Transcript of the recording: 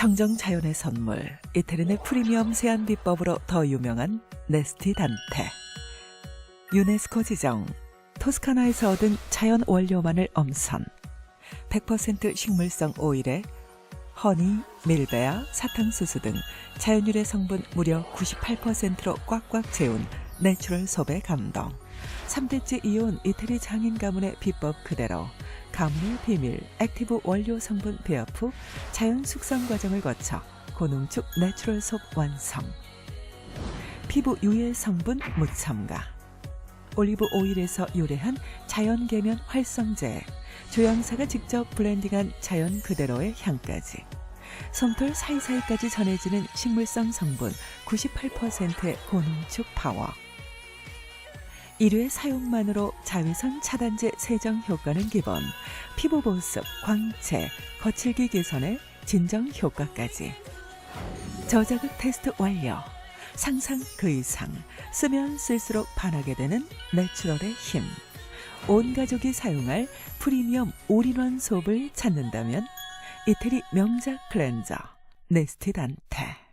청정 자연의 선물 이태린의 프리미엄 세안 비법으로 더 유명한 네스티 단테. 유네스코 지정 토스카나에서 얻은 자연 원료만을 엄선. 100% 식물성 오일에 허니, 밀베아, 사탕수수 등 자연유래 성분 무려 98%로 꽉꽉 채운 내추럴 섭의 감동 3대째 이온 이태리 장인 가문의 비법 그대로 가문의 비밀 액티브 원료 성분 배합 후 자연 숙성 과정을 거쳐 고농축 내추럴 속 완성. 피부 유해 성분 무첨가. 올리브 오일에서 요래한 자연 계면 활성제. 조향사가 직접 블렌딩한 자연 그대로의 향까지. 솜털 사이사이까지 전해지는 식물성 성분 98%의 고농축 파워. 1회 사용만으로 자외선 차단제 세정 효과는 기본, 피부 보습, 광채, 거칠기 개선에 진정 효과까지. 저자극 테스트 완료. 상상 그 이상. 쓰면 쓸수록 반하게 되는 내추럴의 힘. 온 가족이 사용할 프리미엄 올인원 소업을 찾는다면 이태리 명작 클렌저 네스티 단테.